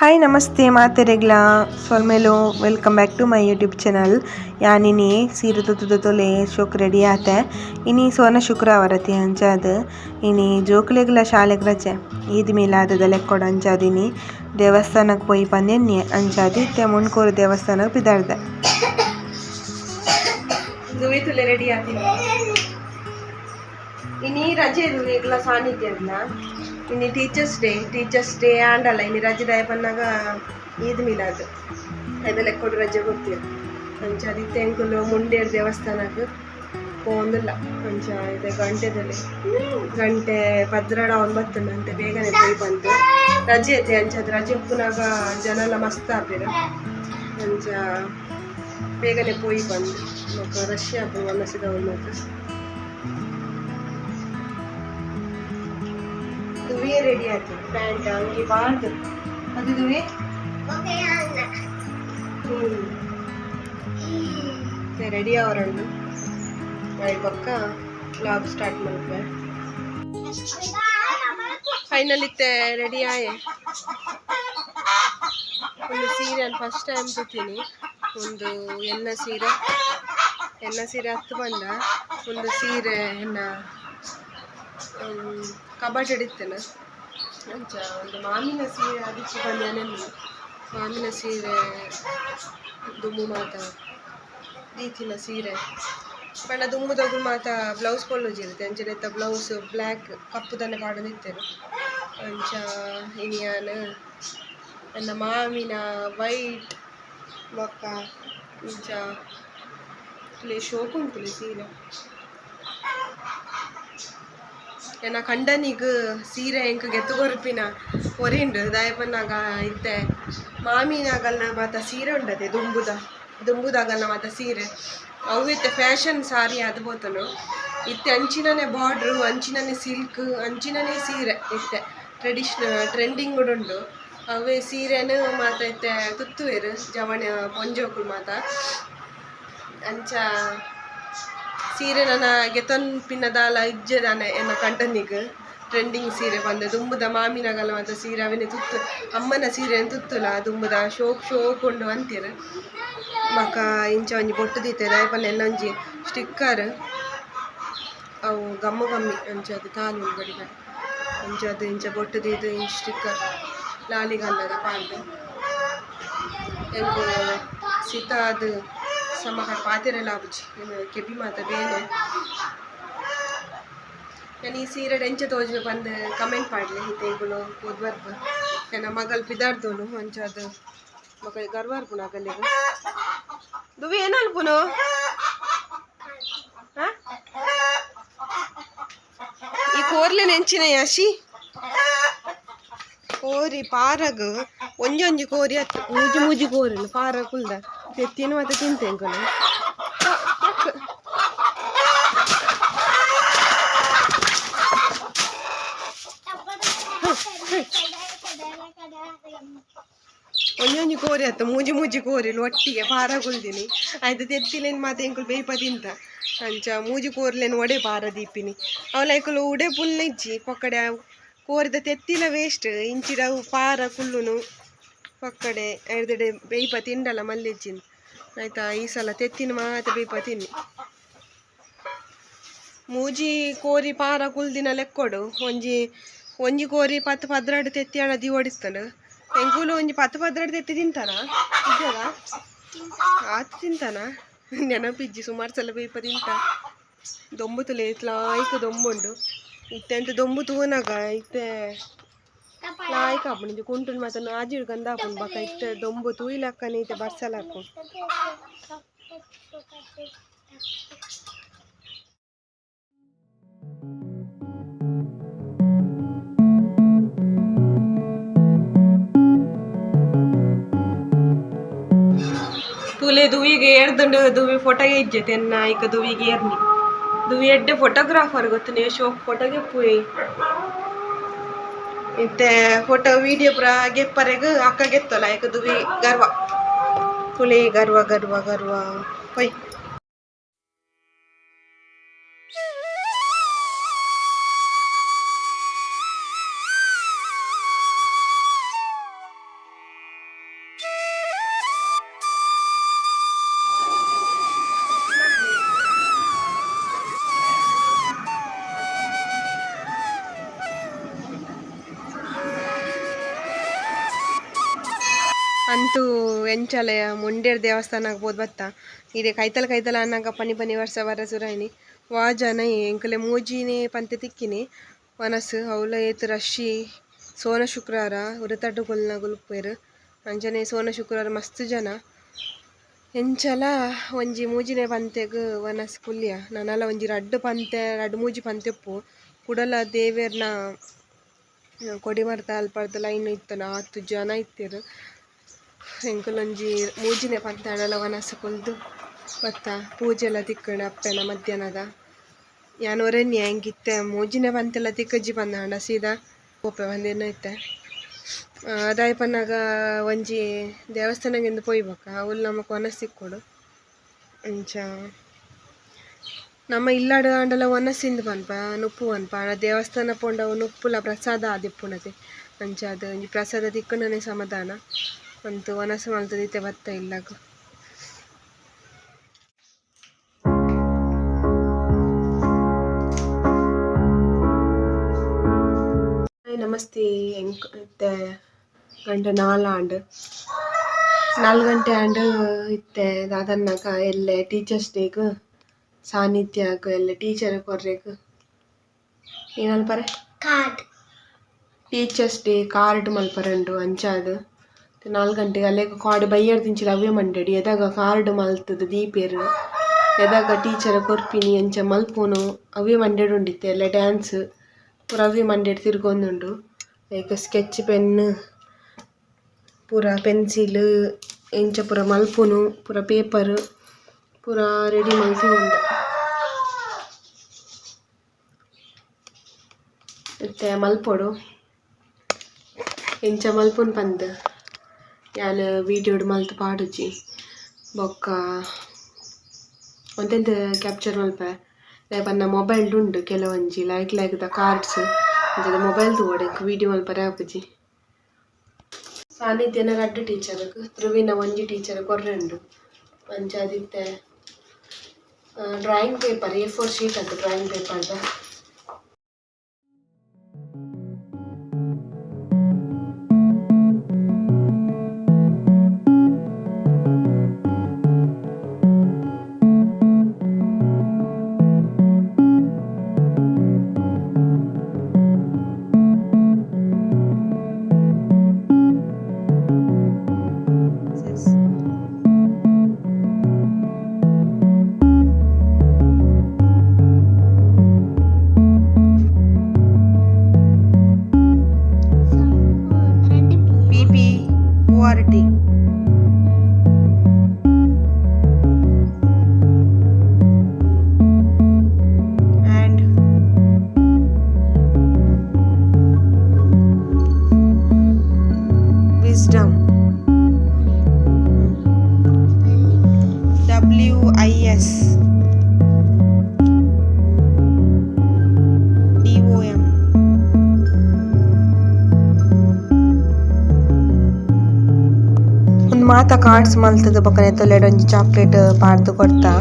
Hi ನಮಸ್ತೆ ಮಾತೆರೆಗ್ಲ. ಸೊಲ್ಮೇಲು welcome back to my YouTube channel ಯಾನಿನಿ, ಸೀರೆ ತುತ್ತು ತೊಲೆ ಶೋಕ್ ರೆಡಿ ಆತೆ. ಇನಿ ಸೋನ ಶುಕ್ರವಾರತಿ ಅಂಚಾದ ಇನಿ ಜೋಕ್ಲೆಗ್ಲ ಶಾಲೆಗ್ ರಜೆ. ಈದ್ ಮಿಲಾದದ ಲೆಕ್ಕೊಡ ಅಂಚಾದಿನಿ ದೇವಸ್ಥಾನಕ್ಕೆ ಪೋಯಿ ಪಂದೆನ್ನಿ ಅಂಚಾದಿ ತೆ ಮುಣ್ಕೂರು ದೇವಸ್ಥಾನಕ್ಕೆ ಬಿದಾಡ್ದೆ. ತುಲೆ ರೆಡಿ ಆತೀನಿ. ಇನಿ ರಜೆ ಸಾನಿಧ್ಯ ಇನ್ನು ಟೀಚರ್ಸ್ ಡೇ ಟೀಚರ್ಸ್ ಡೇ ಆಂಡಲ್ಲ ಇನ್ನು ರಜೆ ಬಂದಾಗ ಈದ್ ಮಿಲಾದ್. ಅದೆಲ್ಲ ಕೊಡು ರಜೆ ಕೊಡ್ತೀವಿ. ಅಂಚ ಅದಿತ್ತೆ ಅಂಕುಲು ಮುಂಡೇರ್ ದೇವಸ್ಥಾನಕ್ಕೆ ಹೋಗಿಲ್ಲ ಅಂಚ ಇದೆ ಗಂಟೆದಲ್ಲಿ. ಗಂಟೆ ಪದ್ರಡ ಒಂಬತ್ತು ಗಂಟೆ ಬೇಗನೆ ಪೋಯಿ ಬಂತು. ರಜೆ ಐತೆ ಅಂಚ ರಜೆ ಉಪ್ಪುನಾಗ ಜನ ಎಲ್ಲ ಮಸ್ತ್ ಆಗ್ತೀರ. ಅಂಚ ಬೇಗನೆ ಪೋಯಿ ಬಂದು. ರಶ್ ಆಪು ಮನಸ್ಸಿದ ಒಂದು ದುವಿ ರೆಡಿ ಆಯ್ತು. ಪ್ಯಾಂಟ್ ಅಂಗಿ ಬಾರ್ದು ಅದು ದುವಿ? ರೆಡಿ ಅವರಣ್ಣು ನಾಳೆ ಪಕ್ಕ ಬ್ಲಾಗ್ ಸ್ಟಾರ್ಟ್ ಮಾಡಿದ್ವಿ ಫೈನಲ್ ಇತ್ತೆ ರೆಡಿ ಆಯೆ? ಒಂದು ಸೀರೆ ಫಸ್ಟ್ ಟೈಮ್ ಬಿಡ್ತೀನಿ. ಒಂದು ಎನ್ನ ಸೀರೆ. ಎನ್ನ ಸೀರೆ ಹತ್ತು ಬಂದ. ಒಂದು ಸೀರೆ ಎನ್ನ ಕಬಾಟ್ ಹಿಡಿತೇನೆ. ಅಂಚ ಒಂದು ಮಾಮಿನ ಸೀರೆ ಅದಕ್ಕೆ ಬಂದೇನೆ ಮಾಮಿನ ಸೀರೆ ದುಮ್ಮು ಮಾತ ದೀತಿನ ಸೀರೆ. ಪಂಡ ದುಮ್ಮು ದೊಗ್ ಮಾತ ಬ್ಲೌಸ್ ಪೊಲ್ಲುಜಿ ಇರುತ್ತೆ. ಅಂಚನೆತ್ತ ಬ್ಲೌಸ್ ಬ್ಲ್ಯಾಕ್ ಕಪ್ಪು ತನ್ನ ಪಾಡದಿತ್ತೇನೆ ಅಂಚ, ಇನಿಯಾನ, ನನ್ನ ಮಾವಿನ ವೈಟ್ ಬೊಕ್ಕ ಇಂಚ ಶೋಕು ಉಂಟು ಸೀರೆ. ಎನ್ನ ಕಂಡನಿಗ್ ಸೀರೆ ಎಂಕ್ ಗೆತ್ತು ಕೊರ್ಪಿನ? ಒರಿಂಡು ದಾಯಪನ್ನಾಗ ಇತ್ತೆ ಮಾಮಿನಾಗಲ್ನ ಮಾತ ಸೀರೆ ಉಂಡದೆ, ದುಂಬುದ. ದುಂಬುದಾಗಲ್ನ ಮಾತ ಸೀರೆ. ಅವು ಇತ್ತೆ ಫ್ಯಾಷನ್ ಸಾರಿ ಅದು ಬೋತನು. ಇತ್ತೆ ಅಂಚಿನೇ ಬಾರ್ಡ್ರು, ಅಂಚಿನನೆ ಸಿಲ್ಕ್, ಅಂಚಿನನೆ ಸೀರೆ ಇತ್ತೆ. ಟ್ರೆಡಿಷ್ನಲ್ ಟ್ರೆಂಡಿಂಗ್ ಕೂಡ ಉಂಡು. ಅವೇ ಸೀರೆನು ಮಾತ ಇತ್ತೆ ತುತ್ತುವೆರು ಜವಣ ಪೊಂಜೋಕುಲು ಮಾತ. ಅಂಚ ಸೀರೆ ನನ್ನ ಗೆತನ್ ಪಿನ್ನದಾಲ ಇಜ್ಜೆದಾನೆ ಎನ್ನ ಕಂಟನಿಗೆ ಟ್ರೆಂಡಿಂಗ್ ಸೀರೆ ಬಂದೆ, ದುಂಬುದ ಮಾಮಿನಗಲ ಮಾತ ಸೀರೆ ಅವನೇ ತುತ್ತು, ಅಮ್ಮನ ಸೀರೆ ತುತ್ತುಲ, ದುಂಬುದ ಶೋಕ್ ಶೋಕ್ ಉಂಡು ಅಂತೀರ ಮಕ ಇಂಚ ಒಂಜಿ ಬೊಟ್ಟು ದೀತೆ ದಾಯಪಲ್ಲ ಎಲ್ಲ ಒಂಜಿ ಸ್ಟಿಕ್ಕರ್ ಅವು ಗಮ್ಮು ಗಮ್ಮಿ ಅಂಚದು ತಾಲು ಬಡಿಗ ಅಂಚದು ಇಂಚ ಬೊಟ್ಟು ದೀದು, ಇಂಚ ಸ್ಟಿಕ್ಕರ್ ಲಾಲಿಗಲ್ಲದ ಪಾಡ್ದು. ಎಂಕು ಸೀತ sama ಪಾತೆರೆ ಲಾಬುಜಿ ಕೆಬಿ ಮಾತ ಬೇಲೆ ನಾನು ಈ ಸೀರೆ ಎಂಚ ತೋಜಿ ಬಂದು ಕಮೆಂಟ್ ಪಾಡ್ಲಿ ಹಿತೇಗುಲು ಓದ್ಬರ್ಬ ನನ್ನ ಮಗಲ್ ಪಿದಾಡ್ದೋನು ಅಂಚದು ಗರ್ವಾರ್ ಗರ್ವಾರ್ಪುನ ಆಗಲ್ಲಿಗ ದುವಿ ಏನಲ್ಪುನು ಈ ಕೋರ್ಲೆ ನೆಂಚಿನ ಯಾಶಿ ಕೋರಿ ಪಾರಗ್ ಒಂಜಿ ಒಂಜಿ ಕೋರಿ ಅತ್ತು ಮೂಜಿ ಮೂಜಿ ಕೋರಿ ಪಾರ ಕುಲ್ದ ತೆತ್ತಿನ ಮತ್ತೆ ತಿಂತೇನೆ ಕೊನೆ ಒಂಜೊಂಜಿ ಕೋರಿ ಅತ್ತ ಮೂಜಿ ಮೂಜಿ ಕೋರಿಲು ಒಟ್ಟಿಗೆ ಪಾರ ಕುಲ್ದಿನಿ ಆಯ್ತು ತೆತ್ತಿಲೇನು ಮಾತು ಎಂಕುಲು ಬೇಯ್ಪ ತಿಂತ ಅಂಚ ಮೂಜಿ ಕೋರ್ಲೇನು ಒಡೆ ಪಾರ ದೀಪಿನಿ ಅವಳ ಎಂಕುಲು ಉಡೆ ಪುಲ್ಲ ಇಜ್ಜಿ ಪಕ್ಕಡೆ ಕೋರಿದ ತೆತ್ತಿಲ ವೇಸ್ಟ್ ಇಂಚಿಡ ಪಾರ ಕುಲ್ಲುನು ಪಕ್ಕಡೆ ಎಡ್ದಡೆ ಬೇಯ್ಪ ತಿಂಡಲ್ಲ ಮಲ್ಲಿಜ್ಜಿನ ಆಯ್ತಾ, ಈ ಸಲ ತೆತ್ತಿನ ಮಾತ್ರ ಬೀಪ ತಿನ್ನಿ. ಮೂಜಿ ಕೋರಿ ಪಾರ ಕುಲ್ದಿನ ಲೆಕ್ಕೊಡು. ಒಂಜಿ ಒಂಜಿ ಕೋರಿ ಪತ್ತು ಪದ್ರಾಡು ತೆತ್ತಿ ಹಣ ದಿ ಓಡಿಸ್ತಾನೆ. ಎಂಕುಲು ಒಂಜಿ ಪತ್ತು ಪದ್ರಾಡು ತೆತ್ತಿ ಇದ್ದಾರ ಆತು ತಿಂತಾನ? ನೆನಪಿಜ್ಜಿ, ಸುಮಾರು ಸಲ ಬೀಪ ತಿಂತ. ದೊಂಬುತ್ತಲೇ ಇತ್ಲಾಯ್ಕ ಲಾಯ್ಕ ದೊಂಬುಂಡು. ಇತ್ತೆ ಅಂತ ದೊಂಬು ತೂನಾಗ, ಇತ್ತೆ ಲಾಯ್ಕ ಆಪುಂಡು ಇಂಚ ಕುಂಟುನ್ ಮಾತ ಆಜಿಡ್ ಗಂಧ ಆಪುಂಡು ಬಕ ಇತ್ತೆ ದೊಂಬು ತೂಯಿಲಕ್ಕನೆ ಇತ್ತೆ ಬರ್ಸಲ ಹಾಕೊಂಡು ತುಲೆ ದುವಿಗೆ ಏರ್ದಂಡು ದುವಿ ಫೋಟೋಗೆ ಇಜ್ಜೆ ತೆನ್ನ ಐಕ ದುವಿಗೆ ಎರ್ನಿ. ದುವಿ ಎಡ್ಡೆ ಫೋಟೋಗ್ರಾಫರ್ ಗೊತ್ತು ನೀವು ಶೋಕ್ ಫೋಟೋಗೆ ಪೋಯಿ. ಇತ್ತೆ ಫೋಟೋ ವಿಡಿಯೋ ಪುರ ಗೆಪ್ಪರೆಗ್ ಅಕ್ಕ ಗೆತ್ತಲ್ಲ ಐಕ ದುವಿ ಗರ್ವ. ತುಲೆ ಗರ್ವ ಗರ್ವ ಗರ್ವ. ಕೊಯ್ ಅಂತೂ ಎಂಚಲಯ ಮುಂಡೇರ್ ದೇವಸ್ಥಾನ ಆಗ್ಬೋದು ಬತ್ತ ಇದೆ ಕೈತಲ ಕೈತಲ ಅನ್ನಂಗ ಪನಿ ಪನಿ ವರ್ಷ ವರ ಸುರಾಯಿನಿ. ವಾಜನ ಎಂಕಲೆ ಮೂಜಿನೆ ಪಂತೆ ತಿಕ್ಕಿನಿ. ವನಸ್ ಅವಲ ಏತ್, ರಶ್ಶಿ, ಸೋನ ಶುಕ್ರವಾರ ಉರತಡ್ಡು ಕೊಲ್ನ ಗುಲ್ಪೇರು ಅಂಚನೆ ಸೋನ ಶುಕ್ರವಾರ ಮಸ್ತ್ ಜನ. ಎಂಚಲ ಒಂಜಿ ಮೂಜಿನೆ ಪಂತೆಗ್ ವನಸ್ ಕುಲ್ಯ. ನನಲ ಒಂಜಿ ರಡ್ಡ್ ಪಂತೆ, ರಡ್ಡ್ ಮೂಜಿ ಪಂತೆಪ್ಪು ಕುಡಲ ದೇವೆರ್ನ ಕೊಡಿಮರ್ತ ಅಲ್ಪರ್ದ ಲೈನ್ ಇತ್ತನ ಹತ್ತು ಜನ ಇತ್ತೆರ್. ಎಂಕುಲೊಂಜಿ ಮೂಜಿನೆ ಪಂತೆ ವನಸ ಕುಲ್ದು ಬತ್ತ ಪೂಜೆ ತಿಕ್ಕಣ ಅಪ್ಪೆನ ಮಧ್ಯಾಹ್ನದ. ಯಾನ್ ಒರೆನ್ಯ ಎಂಗಿತ್ತೆ ಮೂಜಿನೆ ಪಂತೆಲ್ಲ ತಿಕ್ಕಜ್ಜಿ ಪಂದಾಂಡ ಸೀದಾ ಒಪ್ಪೆ ಬಂದೇನ ಇತ್ತೆ. ಅದಾಯ ಪನ್ನಾಗ ಒಂಜಿ ದೇವಸ್ಥಾನಗಿಂದ ಪೊಯ್ಬೇಕ, ಅವ್ಲು ನಮಗೆ ವನಸ್ ಅಂಚ, ನಮ್ಮ ಇಲ್ಲಾಡ ಆಂಡಲ ವನಸ್ಸಿಂದು ಪನ್ಪ ನುಪ್ಪು ಆಂಡ ದೇವಸ್ಥಾನ ಪೊಂಡವು ನುಪ್ಪುಲ ಪ್ರಸಾದ ಆದಿಪ್ಪುನತೆ ಅಂಚ, ಅದು ಪ್ರಸಾದ ತಿಕ್ಕುನನೆ ಸಮಾಧಾನ. ಅಂತು ಮನಸ್ಸು ಮಲ್ತದೈತೆ ಬತ್ತ ಇಲ್ಲಾಗ ನಮಸ್ತೆ ಎಂಕ್ ಇತ್ತೆ ಗಂಟೆ ಆಂಡ್. ನಾಲ್ ಗಂಟೆ ಆಂಡ್ ಇತ್ತೆ ದಾದನ್ನಗ ಎಲ್ಲ ಟೀಚರ್ಸ್ ಡೇಗ್ ಸಾನ್ನಿಧ್ಯಗ್ ಎಲ್ಲ ಟೀಚರ್ ಕೊರ್ರೆಗ್ ಏನ್ ಅನ್ಪರೆ ಕಾರ್ಡ್ ಟೀಚರ್ಸ್ ಡೇ ಕಾರ್ಡ್ ಮಲ್ಪರಂಡು ಅಂಚಾದ್. ನಾಲ್ ಗಂಟೆಗೆ ಅಲ್ಲೆಗ್ ಕಾರ್ಡ್ ಬೈಯರ್ ದಿಂಚಿಲ ಅವೇ ಮಂಡೆಡ್ ಎದಾಗ ಕಾರ್ಡ್ ಮಲ್ತುದು ದೀಪೆರ್ ಎದಾಗ ಟೀಚರ್ ಕೊರ್ಪಿನಿ ಅಂಚ ಮಲ್ಪುನು, ಅವೇ ಮಂಡೆಡ್ ಉಂಡಿತ್ತೆ ಎಲ್ಲ ಡ್ಯಾನ್ಸ್ ಪೂರ ಅವೇ ಮಂಡೆಡ್ ತಿರ್ಗೊಂದುಂಡು. ಲೈಕ್ ಸ್ಕೆಚ್ ಪೆನ್ ಪೂರ ಪೆನ್ಸಿಲ್ ಎಂಚ ಪೂರ ಮಲ್ಪುನು, ಪೂರ ಪೇಪರ್ ಪೂರ ರೆಡಿ ಮಲ್ತಿ ಉಂಡು ಮತ್ತೆ ಮಲ್ಪೊಡು. ಎಂಚ ಮಲ್ಪುನ್ ಪಂದ್. ಯಾನ್ ವೀಡಿಯೋಡ್ ಮಲ್ತ್ ಪಾಡುಜಿ ಬೊಕ್ಕ ಒಂತೆಂತ ಕ್ಯಾಪ್ಚರ್ ಮಲ್ಪೆ. ಪನ್ನ ಮೊಬೈಲ್ ಉಂಡು ಕೆಲವೊಂಜಿ ಲೈಕ್ ದ ಕಾರ್ಡ್ಸ್ ಅಂಚ ಮೊಬೈಲ್ ತೂವೊಡು ಎಂಕ್ ವೀಡಿಯೋ ಮಲ್ಪರೆ ಆಪುಜಿ ಸಾನ್ನಿಧ್ಯನ ರಡ್ಡ್ ಟೀಚರ್ಗ್ ಧ್ರುವಿನ ಒಂಜಿ ಟೀಚರ್ ಅಂಚ ಅದಿತ್ತೆ drawing paper A four sheet ಅದು ಡ್ರಾಯಿಂಗ್ ಪೇಪರ್ದ ಮಾತ ಕಾರ್ಡ್ಸ್ ಮಲ್ತದ ಬೊಕ ನೆತ್ತೊಲೆಡ್ ಒಂಜಿ ಚಾಕ್ಲೇಟ್ ಪಾಡ್ದ್ ಕೊರ್ತಾ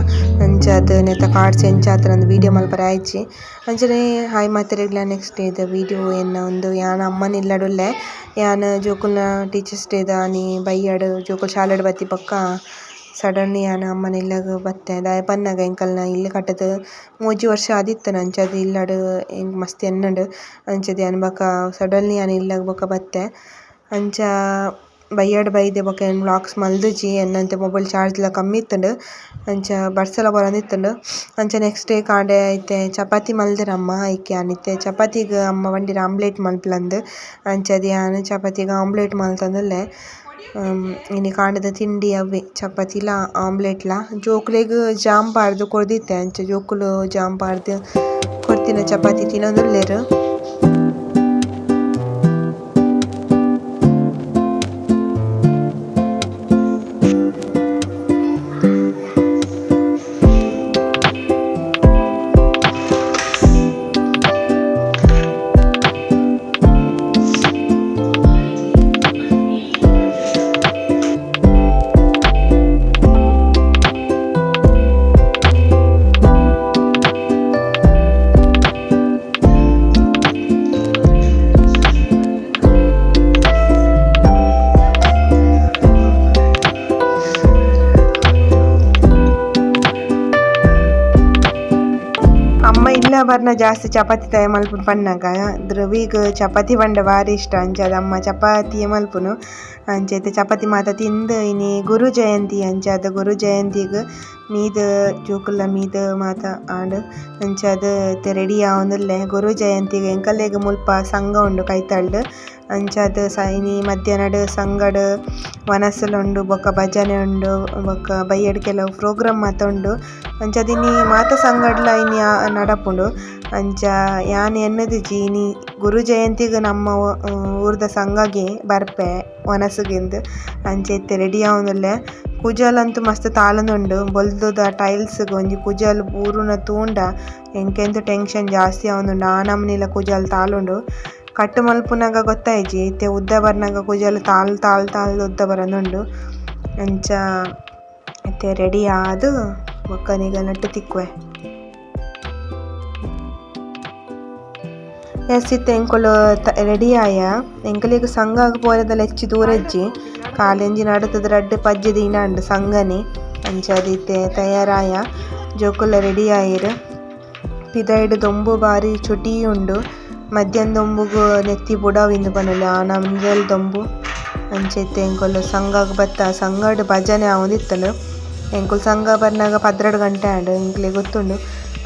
ಅಂಚಾದ್ ನೆತ್ತ ಕಾರ್ಡ್ಸ್ ಎಂಚಾದ್ ಅಂದ್ ವಿಡಿಯೋ ಮಲ್ಪರೆ, ಆಯ್ಚಿ. ಅಂಚನೆ ಹಾಯ್ ಮಾತೆರೆಗ್ಲ ನೆಕ್ಸ್ಟ್ ಡೇದ ವಿಡಿಯೋ ಎನ್ನ ಒಂದು ಯಾನ್ ಅಮ್ಮನ ಇಲ್ಲಡುಲ್ಲೆ. ಯಾನ್ ಜೋಕುಲ್ನ ಟೀಚರ್ಸ್ ಡೇದ ಆನಿ ಬೈಯಡ್, ಜೋಕುಲ್ ಶಾಲೆಡ್ ಬತ್ತಿ ಪಕ್ಕ. ಸಡನ್ ಯಾನ್ ಅಮ್ಮನ ಇಲ್ಲಗ್ ಬತ್ತೆ. ದಾಯೆ ಪನ್ನಗ ಎಂಕಲ್ನ ಇಲ್ಲ್ ಕಟ್ಟುದ್. ಮೂಜಿ ವರ್ಷ ಆದಿತ್ತ ಅಂಚಾದ್ ಇಲ್ಲಡ್ ಎಂಕ್ ಮಸ್ತ್ ಎನ್ನಡ್. ಅಂಚದ ಯಾನ್ ಬೊಕ ಸಡನ್ಲಿ ಯಾನ್ ಇಲ್ಲಗ್ ಬೊಕ ಬತ್ತೆ. ಅಂಚ ಬೈಯಡ್ ಬೈದೆ ಬೊಕ ಎನ್ನ ವ್ಲಾಗ್ಸ್ ಮಲ್ದೊಂಜಿ ಎನ್ನಂತೆ ಮೊಬೈಲ್ ಲ ಕಮ್ಮಿ ಇತ್ತುಂಡು ಅಂಚ ಬಡ್ಸಲ ಬರೊಂದಿತ್ತುಂಡು ಅಂಚ ನೆಕ್ಸ್ಟ್ ಡೇ ಕಾಂಡೆ ಐತೆ ಚಪಾತಿ ಮಲ್ದೆರ್ ಅಮ್ಮ ಐಕೆ ಆನ್ ಇತ್ತೆ ಚಪಾತಿಗ್ ಅಮ್ಮ ಒಂದಿನ ಆಮ್ಲೆಟ್ ಮನ್ಪುಲಂದ್ ಅಂಚಾದ್ ಯಾನ್ ಚಪಾತಿಗ್ ಆಮ್ಲೆಟ್ ಮಲ್ತೊಂದುಲ್ಲೆ ಇನಿ ಕಾಂಡೆದ ತಿಂಡಿ ಅವ್ವೆ ಚಪಾತಿಲ ಲ ಜೋಕುಲೆಗ್ ಜಾಮ್ ಪಾಡ್ದ್ ಕೊರ್ದಿತ್ತೆ ಅಂಚ ಜೋಕುಲು ಜಾಮ್ ಪಾಡ್ದ್ ಕೊರ್ತಿನ ಚಪಾತಿ ತಿನೊಂದುಲ್ಲೆರ್ ಬರ್ನ ಜಾಸ್ತಿ ಚಪಾತಿ ತಯ ಮಲ್ಪುನು ಪನ್ನಗ ಧ್ರುವಿಗ್ ಚಪಾತಿ ಪಂಡ ಬಾರಿ ಇಷ್ಟ ಅಂಚಾದ್ ಅಮ್ಮ ಚಪಾತಿ ಮಲ್ಪುನು ಅಂಚೈತೆ ಚಪಾತಿ ಮಾತ ತಿಂದ್ ಇನಿ ಗುರು ಜಯಂತಿ ಅಂಚಾದ್ ಗುರು ಜಯಂತಿಗ್ ಮೀದ್ ಜೋಕುಲ್ಲ ಮೀದ್ ಮಾತ ಆಂಡ್ ಅಂಚಾದ್ ರೆಡಿ ಆವೊಂದುಲ್ಲೆ ಗುರು ಜಯಂತಿಗ್ ಎಂಕಲ್ಲೆಗ್ ಮುಲ್ಪ ಸಂಘ ಉಂಡು ಕೈತಲ್ಡ್ ಅಂಚಾದ್ ಸ ಇನಿ ಮಧ್ಯಾಹ್ನಡ್, ಸಂಗಡ್ ವನಸುಲು ಉಂಡು ಬೊಕ ಭಜನೆ ಉಂಡು ಬೊಕ ಬಯ್ಯಡ್ ಕೆಲವು ಪ್ರೋಗ್ರಾಮ್ ಮಾತ ಉಂಡು ಅಂಚಾದ್ ಇನಿ ಮಾತ ಸಂಗಡ್ಲ ಇನಿ ನಡಪುಂಡು. ಅಂಚ ಯಾನ್ ಎನ್ನದಿಜ್ಜಿ ಇನಿ ಗುರು ಜಯಂತಿಗ್ ನಮ್ಮ ಊರ್ದ ಸಂಘಗೆ ಬರ್ಪೆ ವನಸುಗೆಂದ್ ಅಂಚ ಇತ್ತೆ ರೆಡಿ ಆವೊಂದುಲ್ಲೆ ಕುಜಲ್ ಅಂತೂ ಮಸ್ತ್ ತಾಲೊಂದುಂಡು ಬೊಲ್ದುದ ಟೈಲ್ಸ್ ಗ್ ಒಂಜಿ ಕುಜಲ್ ಪೂರುನ ತೂಂಡ ಎಂಕೆಂತು ಟೆನ್ಷನ್ ಜಾಸ್ತಿ ಆವೊಂದುಂಡು ಆ ನಮೂನಿಲ ಕುಜಲ್ ತಾಲುಂಡು ಕಟ್ ಮಲ್ಪುನಗ ಗೊತ್ತಾಯಿಜಿ. ಇತ್ತೆ ಉದ್ದ ಬರ್ನಗ ಕುಜಲ್ ತಾಲ್ ತಾಲ್ ತಾಲ್ ಉದ್ದ ಬರೊಂದುಂಡು ಅಂಚ ಇತ್ತೆ ರೆಡಿ ಆದ್ ಬೊಕ್ಕ ನೆಟ್ಟ್ ತಿಕ್ಕುವೆ. ಎಸ್ ಇತ್ತೆ ಎಂಕುಲು ರೆಡಿ ಆಯ. ಎಂಕುಲೆಗ್ ಸಂಘಗ್ ಪೋರೆದಲ ಹೆಚ್ಚಿ ದೂರ ಇಜ್ಜಿ. ಕಾಲೆಂಜಿ ನಡತುದು ರಡ್ಡ್ ಉಂಡು ಸಂಘನೆ. ಅಂಚ ಇತ್ತೆ ತಯಾರಾಯ. ಜೋಕುಲ್ಲ ರೆಡಿ ಆಯೆರ್. ಪಿದಾಯ್ಡ್ ದೊಂಬು ಬಾರಿ ಚುಟಿ ಉಂಡು. ಮದ್ಯನ್ ದೊಂಬುಗು ನೆತ್ತಿ ಬುಡಾವಿಂದು ಪನೊಲಿ ಆ ನಮ್ಗೆಲ್ ದೊಂಬು ಅಂಚ ಇತ್ತೆ ಎಂಕುಲು ಸಂಘಗ್ ಬತ್ತ, ಸಂಗಡ್ ಭಜನೆ ಆವೊಂದಿತ್ತುಂಡು ಎಂಕುಲು ಸಂಘ ಬರ್ನಗ ಪದ್ರಡ್ ಗಂಟೆ ಆಂಡ್, ಎಂಕ್ಲೆಗ್ ಗೊತ್ತುಂಡು.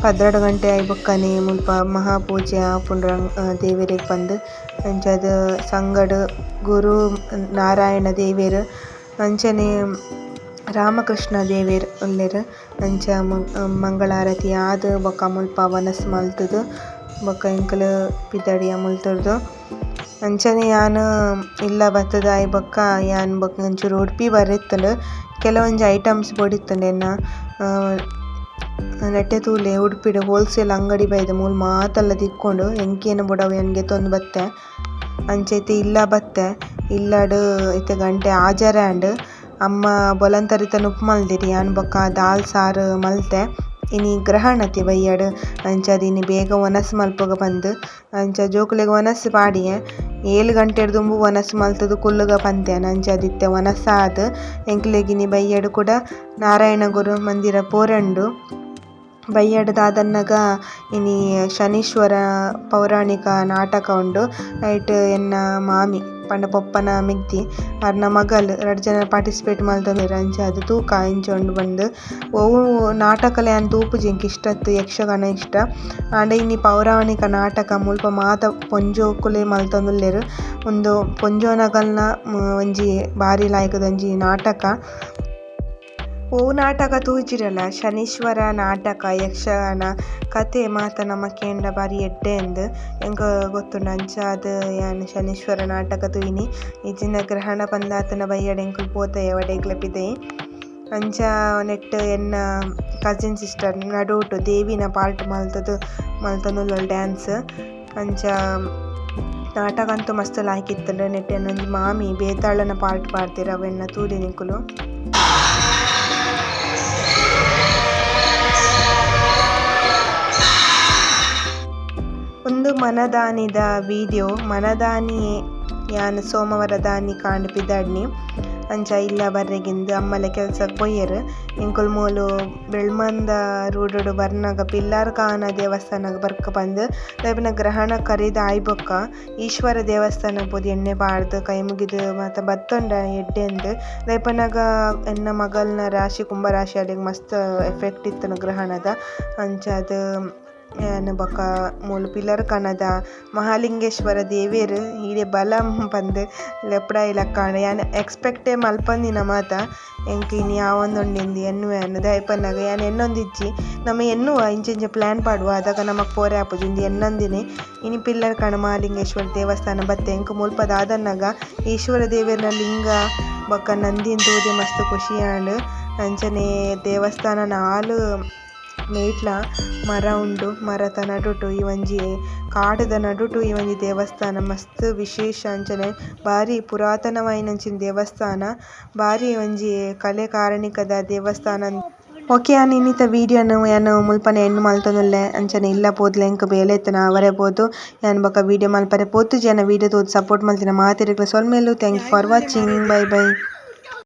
ಪದ್ರಡ್ ಗಂಟೆ ಆಯಿ ಬೊಕ್ಕನೆ ಮುಲ್ಪ ಮಹಾಪೂಜೆ ಆಪುಂಡು ದೇವೆರೆಗ್ ಪಂದ್ ಅಂಚಾದ್ ಸಂಗಡ್ ಗುರು ನಾರಾಯಣ ದೇವೆರ್, ಅಂಚನೆ ರಾಮಕೃಷ್ಣ ದೇವೆರ್ ಉಲ್ಲೆರ್ ಅಂಚ ಮಂಗಳಾರತಿ ಆದ್ ಬೊಕ ಮುಲ್ಪ ವನಸ್ ಮಲ್ತುದು. ಬೊಕ ಎಂಕುಲು ಪಿದಡಿಯ ಮುಲ್ತುರ್ದು ಅಂಚನೆ ಯಾನ್, ಇಲ್ಲ ಬತ್ತುದಾಯೆ ಬೊಕ್ಕ, ಯಾನ್ ಬೊಕ ಒಂಚೂರು ಉಡುಪಿ ಬರಿತುಂಡು ಕೆಲವೊಂಜಿ ಐಟಮ್ಸ್ ಬೋಡಿತ್ತುಂಡು ಎನ್ನ ನೆಟ್ಟೆ ತೂಲೆ, ಉಡುಪಿಡ್ ಹೋಲ್ಸೇಲ್ ಅಂಗಡಿ ಬೈದ್ ಮೂಲು ಮಾತಲ್ಲ ತಿಕ್ಕೊಂಡು ಎಂಕೇನು ಬೋಡಾವು ಎಂಗೆ ತೊಂದು ಬತ್ತೆ. ಅಂಚ ಇತ್ತೆ ಇಲ್ಲ ಬತ್ತೆ, ಇಲ್ಲಡ್ ಇತ್ತೆ ಗಂಟೆ ಆಜರೆ ಆಂಡ್ ಅಮ್ಮ ಬೊಲಂತರಿತ ಉಪ್ಪು ಮಲ್ದೆರ್, ಯಾನ್ ಬೊಕ ದಾಲ್, ಸಾರ್ ಮಲ್ತೆ. ಇನಿ ಗ್ರಹಣತೆ ಬಯ್ಯಡ್ ಅಂಚಾದ್ ಇನಿ ಬೇಗ ವನಸ್ ಮಲ್ಪುಗ ಪಂದ್ ಅಂಚ ಜೋಕುಲೆಗ್ ವನಸ್ ಪಾಡಿಯೆ. ಏಲ್ ಗಂಟೆಡ್ ದುಂಬು ವನಸ್ ಮಲ್ತುದು ಕುಲ್ಲುಗ ಪಂತೇನ ಅಂಚಾದ್ ಇತ್ತೆ ವನಸ್ ಆದ್ ಎಂಕ್ಲೆಗ್ ಇನಿ ಬಯ್ಯಡ್ ನಾರಾಯಣ ಗುರು ಮಂದಿರ ಪೋರೆಂಡು. ಬಯ್ಯಡ್ ದಾದನಗ ಇನಿ ಶನೀಶ್ವರ ಪೌರಾಣಿಕ ನಾಟಕ ಉಂಡು. ಐಟ್ ಎನ್ನ ಮಾಮಿ ಪಂಡ ಪೊಪ್ಪನ ಮಿಗ್ದಿ, ಅರ್ನ ಮಗಲ್ ರಡ್ಡ್ ಜನ ಪಾರ್ಟಿಸಿಪೇಟ್ ಮಲ್ತೊಂದೆರ್ ಅಂಚಾದ್ ತೂಕ ಇಂಚ ಉಂಡು ಪಂದ್ ಒವು ನಾಟಕಲೆ ಯಾನ್ ತೂಪುಜಿ ಎಂಕ್ ಇಷ್ಟತ್ ಯಕ್ಷಗಾನ ಇಷ್ಟ. ಆಂಡ ಇನಿ ಪೌರಾಣಿಕ ನಾಟಕ ಮುಲ್ಪ ಮಾತ ಪೊಂಜೋಕುಲೆ ಮಲ್ತೊಂದುಲ್ಲೆರ್. ಉಂದು ಪೊಂಜೋನಗಲ್ನ ಒಂಜಿ ಬಾರಿ ಲಾಯ್ಕದ ಒಂಜಿ ನಾಟಕ. ಒವು ನಾಟಕ ತೂಜಿರಲ ಶನೀಶ್ವರ ನಾಟಕ, ಯಕ್ಷಗಾನ ಕತೆ ಮಾತ ನಮ ಕೇಂಡ ಬಾರಿ ಎಡ್ಡೆ ಅಂದ್ ಎಂಕ್ ಗೊತ್ತುಂಡು ಅಂಚಾದ್ ಯಾನ್ ಶನೀಶ್ವರ ನಾಟಕ ತೂಯಿನಿ ಇಜ್ಜಿಂಡ ಗ್ರಹಣ ಪಂದಾತುನ ಬಯ್ಯಡ್ ಎಂಕುಲು ಪೋತೆ ವಡೇಗ್ಲ ಅಂಚ ನೆಟ್ಟ್ ಎನ್ನ ಕಸಿನ್ ಸಿಸ್ಟರ್ ನಡೋಟ್ ದೇವಿನ ಪಾರ್ಟ್ ಮಲ್ತುದು ಮಲ್ತೊಂದುಲ್ಲೆರ್ ಡ್ಯಾನ್ಸ್. ಅಂಚ ನಾಟಕ ಅಂತು ಮಸ್ತ್ ಲಾಯ್ಕ್ ಇತ್ತುಂಡು ನೆಟ್ಟ್ ಮಾಮಿ ಬೇತಾಳನ ಪಾರ್ಟ್ ಪಾಡ್ದೆರ್ ಅವೆನ್ನ ಇಕ್ಕುಲು ಮನದಾನಿದ ವಿಡಿಯೋ ಮನದಾನಿ ಯಾನ್ ಸೋಮವಾರ ದಾನಿ ಕಾಂಡ್ ಪಿದಡ್ನಿ. ಅಂಚ ಇಲ್ಲ ಬರ್ರೆಗಿಂದ ಅಮ್ಮಲ ಕೆಲ್ಸಗ್ ಪೊಯ್ಯರು. ಎಂಕುಲು ಮೂಲು ಬೆಳ್ಮಂದ ರೂಡುಡು ಬರ್ನಗ ಪಿಲ್ಲಾರ್ ಕಾನ ದೇವಸ್ಥಾನಕ್ಕೆ ಬರ್ಕ ಬಂದು ದೈವನ ಗ್ರಹಣ ಕರೀದ ಆಯ್ಬೊಕ್ಕ. ಈಶ್ವರ ದೇವಸ್ಥಾನ ಬೋದು ಎಣ್ಣೆ ಪಾಡ್ದ್ ಕೈ ಮುಗಿದ್ ಮಾತ ಬತ್ತೊಂಡ ಎಡ್ಡೆಂದ್ ದಾಯೆಪನಗ ಎನ್ನ ಮಗಲ್ನ ರಾಶಿ ಕುಂಭ ಅಲ್ಲಿಗೆ ಮಸ್ತ್ ಎಫೆಕ್ಟ್ ಇತ್ತು ಗ್ರಹಣದ. ಅಂಚಾದ್ ಯಾನ್ ಬೊಕ ಮೂಲು ಪಿಲ್ಲರ್ ಕನದ ಮಹಾಲಿಂಗೇಶ್ವರ ದೇವೆರ್ ಇಡೆ ಬಲ ಪಂದ್ ಲೆಪ್ಡಾಯಿ ಲಕ್ಕಾಂಡ್ ಯಾನ್ ಎಕ್ಸ್ಪೆಕ್ಟೇ ಮಲ್ಪಂದಿನ ಮಾತ. ಎಂಕ್ ಇನಿ ಯಾವೊಂದುಂಡು ಎನ್ನುವೆ ಅನ್ನದ ದಾಯೆಪನ್ನಗ ಯಾನ್ ಎನ್ನೊಂದಿಜ್ಜಿ ನಮ ಎನ್ನುವ ಇಂಚ ಇಂಚ ಪ್ಲ್ಯಾನ್ ಪಾಡುವ. ದಾದ ನಮಕ್ ಪೋರೆ ಆಪುಜಿ ಉಂದು ಎನ್ನೊಂದಿನಿ. ಇನಿ ಪಿಲ್ಲರ್ ಕಣ ಮಹಾಲಿಂಗೇಶ್ವರ ದೇವಸ್ಥಾನ ಬತ್ತೆ. ಎಂಕ್ ಮುಲ್ಪದ ಆದನ್ನಾಗ ಈಶ್ವರ ದೇವೆರ್ನ ಲಿಂಗ ಬೊಕ ನಂದಿನ್ ತೂದೆ ಮಸ್ತ್ ಖುಷಿ ಆಂಡ್ ಅಂಚನೆ ದೇವಸ್ಥಾನನ ನಾಲ್ ಮೇಟ್ಲ, ಮರ ಉಂಡು ಮರದ ನಡುಟು ಈ ಕಾಡುದ ನಡುಟು ದೇವಸ್ಥಾನ, ಮಸ್ತ್ ವಿಶೇಷ ಅಂಚನೆ. ಬಾರಿ ಪುರಾತನವಾಯಿನಂಚಿನ ದೇವಸ್ಥಾನ. ಬಾರಿ ಒಂಜಿ ಕಲೆ ಕಾರಣಿಕದ ದೇವಸ್ಥಾನ ಓಕೆ ಆ ನಿನ್ನಿತ ವಿಡಿಯೋನು ಏನು ಮುಲ್ಪನೆ ಹೆಣ್ಣು ಮಲ್ತೊಂದುಲ್ಲೆ ಅಂಚನೆ. ಇಲ್ಲ ಪೋದ್ಲೆ ಎಂಕ್ ಬೇಲೆ ಇತ್ತ್ಂಡ ಅವರೇ ಪೋದು. ಏನು ಬೊಕ ವಿಡಿಯೋ ಮಲ್ಪರೆ ಪೋತು. ಜನ ವಿಡಿಯೋ ತೋದು ಸಪೋರ್ಟ್ ಮಲ್ತಿನ ಮಾತೆರೆಗ್ಲ. ಸೊಲ್ಮೆಲು thank you for watching bye bye